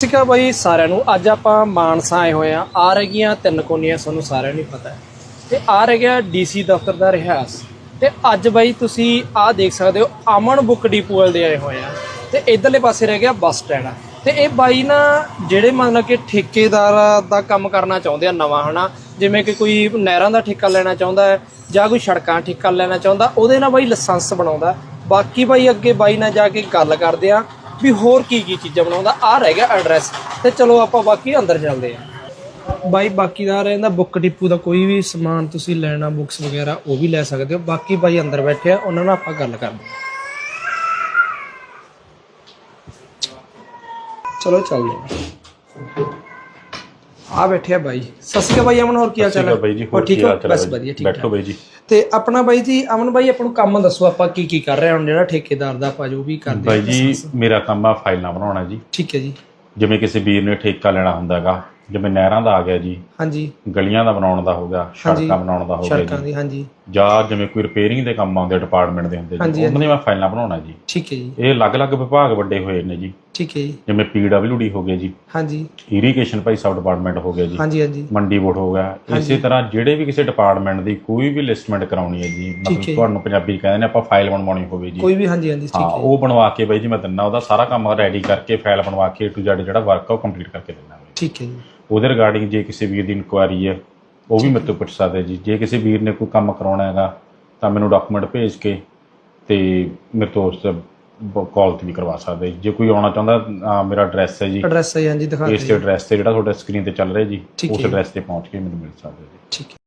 ਸਤਿ ਸ਼੍ਰੀ ਅਕਾਲ ਬਾਈ, ਸਾਰਿਆਂ ਨੂੰ। ਅੱਜ ਆਪਾਂ ਮਾਨਸਾ ਆਏ ਹੋਏ ਆ। ਆ ਰਹੀਆਂ ਤਿੰਨ ਕੋਨੀਆਂ, ਤੁਹਾਨੂੰ ਸਾਰਿਆਂ ਨੂੰ ਪਤਾ ਹੈ। ਤੇ ਆ ਰਹਿ ਗਿਆ ਡੀਸੀ ਦਫ਼ਤਰ ਦਾ ਰਿਹਾਸ ਤੇ ਅੱਜ ਬਾਈ, ਤੁਸੀਂ ਆ ਦੇਖ ਸਕਦੇ ਹੋ, ਅਮਨ ਬੁੱਕ ਡਿਪੂ ਵਾਲ ਦੇ ਆਏ ਹੋਏ ਆ। ਤੇ ਇਧਰਲੇ ਪਾਸੇ ਰਹਿ ਗਿਆ ਬੱਸ ਸਟੈਂਡ। ਤੇ ਇਹ ਬਾਈ ਨਾ, ਜਿਹੜੇ ਮਤਲਬ ਕਿ ਠੇਕੇਦਾਰ ਦਾ ਕੰਮ ਕਰਨਾ ਚਾਹੁੰਦੇ ਆ ਨਵਾਂ, ਹਨਾ? ਜਿਵੇਂ ਕਿ ਕੋਈ ਨਹਿਰਾਂ ਦਾ ਠੇਕਾ ਲੈਣਾ ਚਾਹੁੰਦਾ ਹੈ, ਜਾਂ ਕੋਈ ਸੜਕਾਂ ਠੇਕਾ ਲੈਣਾ ਚਾਹੁੰਦਾ, ਉਹਦੇ ਨਾਲ ਬਾਈ ਲਾਇਸੈਂਸ ਬਣਾਉਂਦਾ। ਬਾਕੀ ਬਾਈ ਅੱਗੇ ਬਾਈ ਨਾਲ ਜਾ ਕੇ ਗੱਲ ਕਰਦੇ ਆ। ਵੀ ਹੋਰ ਕੀ ਕੀ ਚੀਜ਼ਾਂ ਬਣਾਉਂਦਾ ਆ ਰਹਿ ਗਿਆ ਐਡਰੈਸ ਤੇ ਚਲੋ ਆਪਾਂ ਬਾਕੀ ਅੰਦਰ ਚੱਲਦੇ ਆ ਬਾਈ ਬਾਕੀ ਦਾ ਰਹਿੰਦਾ ਬੁੱਕ ਡਿਪੂ ਦਾ ਕੋਈ ਵੀ ਸਮਾਨ ਤੁਸੀਂ ਲੈਣਾ ਬੁੱਕਸ ਵਗੈਰਾ ਉਹ ਵੀ ਲੈ ਸਕਦੇ ਹੋ। ਬਾਕੀ ਬਾਈ ਅੰਦਰ ਬੈਠੇ ਆ ਉਹਨਾਂ ਨਾਲ ਆਪਾਂ ਗੱਲ ਕਰਦੇ ਹਾਂ। ਚਲੋ ਚੱਲਦੇ ਆ ਆ ਬੈਠੇ ਆ ਬਾਈ। ਸਤਿ ਸ਼੍ਰੀ ਅਕਾਲ ਬਾਈ ਅਮਨ ਹੋਰ ਕੀ ਹਾਲ ਚਾਲ ਹੈ? ਬਾਈ ਜੀ ਹੋਰ ਠੀਕ ਕੀ ਹੋ? ਹਾਲ ਚਾਲ ਹੈ ਬਸ? ਵਧੀਆ ਠੀਕ ਬੈਠੋ ਬਾਈ ਜੀ। ਤੇ ਆਪਣਾ ਬਾਈ ਜੀ ਅਮਨ ਬਾਈ ਆਪਾਂ ਨੂੰ ਕੰਮ ਦੱਸੋ ਆਪਾਂ ਕੀ ਕੀ ਕਰ ਰਹੇ ਹਾਂ ਜਿਹੜਾ ਠੇਕੇਦਾਰ ਦਾ ਆਪਾਂ ਜੋ ਵੀ ਕਰਦੇ ਬਾਈ ਜੀ ਮੇਰਾ ਕੰਮ ਆ ਫਾਈਲਾਂ ਬਣਾਉਣਾ ਜੀ। ਠੀਕ ਹੈ ਜੀ। ਜਿਵੇਂ ਕਿਸੇ ਵੀਰ ਨੇ ਠੇਕਾ ਲੈਣਾ ਹੁੰਦਾਗਾ ਜਿਵੇਂ ਨਹਿਰਾਂ ਦਾ ਆ ਗਿਆ ਜੀ ਹਾਂਜੀ। ਗਲੀਆਂ ਦਾ ਬਣਾਉਣ ਦਾ ਹੋ ਗਿਆ। ਸੜਕਾਂ ਬਣਾਉਣ ਦਾ ਹੋ ਗਿਆ ਸੜਕਾਂ ਦੀ ਹਾਂਜੀ। ਜਾਂ ਜਿਵੇਂ ਕੋਈ ਰਿਪੇਅਰਿੰਗ ਦੇ ਕੰਮ ਆਉਂਦੇ ਡਿਪਾਰਟਮੈਂਟ ਦੇ ਹੁੰਦੇ ਜੀ ਉਹਨਾਂ ਦੀਆਂ ਮੈਂ ਫਾਈਲਾਂ ਬਣਾਉਣਾ ਜੀ। ਠੀਕ ਹੈ ਜੀ। ਇਹ ਅਲੱਗ-ਅਲੱਗ ਵਿਭਾਗ ਵੱਡੇ ਹੋਏ ਨੇ ਜੀ। ਠੀਕ ਹੈ ਜੀ। ਜਿਵੇਂ ਪੀਡਬਲਯੂਡੀ ਹੋ ਗਿਆ ਜੀ। ਹਾਂਜੀ। ਇਰੀਗੇਸ਼ਨ ਭਾਈ ਸਬ ਡਿਪਾਰਟਮੈਂਟ ਹੋ ਗਿਆ ਜੀ। ਹਾਂਜੀ ਹਾਂਜੀ। ਮੰਡੀ ਬੋਰਡ ਹੋ ਗਿਆ। ਇਸੇ ਤਰ੍ਹਾਂ ਜਿਹੜੇ ਵੀ ਕਿਸੇ ਡਿਪਾਰਟਮੈਂਟ ਦੀ ਕੋਈ ਵੀ ਲਿਸਟਮੈਂਟ ਕਰਾਉਣੀ ਹੈ ਜੀ। ਮਤਲਬ ਤੁਹਾਨੂੰ ਪੰਜਾਬੀ ਕਹਿੰਦੇ ਨੇ ਆਪਾਂ ਫਾਈਲ ਬਣਵਾਉਣੀ ਹੋਵੇ ਜੀ। ਕੋਈ ਵੀ ਹਾਂਜੀ ਹਾਂਜੀ ਠੀਕ ਹੈ ਉਹ ਬਣਵਾ ਕੇ ਬਾਈ ਜੀ ਮੈਂ ਦਿੰਦਾ ਉਹਦਾ ਸਾਰਾ ਕੰਮ ਰੈਡੀ ਕਰਕੇ ਫਾਈਲ ਬਣਵਾ ਕੇ ਟੂ ਜ਼ੈਡ ਜਿਹੜਾ ਵਰਕ ਆ ਉਹ ਕੰਪਲੀਟ ਕਰਕੇ ਦਿੰਦਾ ਠੀਕ ਹੈ ਜੀ। ਉਹਦੇ ਰਿਗਾਰਡਿੰਗ ਜੇ ਕਿਸੇ ਵੀਰ ਦੀ ਇਨਕੁਆਇਰੀ ਹੈ ਉਹ ਵੀ ਮੇਰੇ ਤੋਂ ਪੁੱਛ ਸਕਦੇ ਜੀ। ਜੇ ਕਿਸੇ ਵੀਰ ਨੇ ਕੋਈ ਕੰਮ ਕਰਾਉਣਾ ਹੈਗਾ ਤਾਂ ਮੈਨੂੰ ਡਾਕੂਮੈਂਟ ਭੇਜ ਕੇ ਤੇ ਮੇਰੇ ਤੋਂ ਉਸ ਕਾਲ ਤੇ ਵੀ ਕਰਵਾ ਸਕਦੇ ਜੀ। ਜੇ ਕੋਈ ਆਉਣਾ ਚਾਹੁੰਦਾ ਮੇਰਾ ਐਡਰੈਸ ਹੈ ਜੀ। ਐਡਰੈਸ ਹੈ ਹਾਂਜੀ ਦਿਖਾ ਇਸ ਦਿਓ ਐਡਰੈਸ ਤੇ ਜਿਹੜਾ ਤੁਹਾਡੇ ਸਕਰੀਨ ਤੇ ਚੱਲ ਰਿਹਾ ਜੀ ਉਸ। ਐਡਰੈਸ ਤੇ ਪਹੁੰਚ ਕੇ ਮੈਨੂੰ ਮਿਲ ਸਕਦੇ ਜੀ। ਠੀਕ ਹੈ।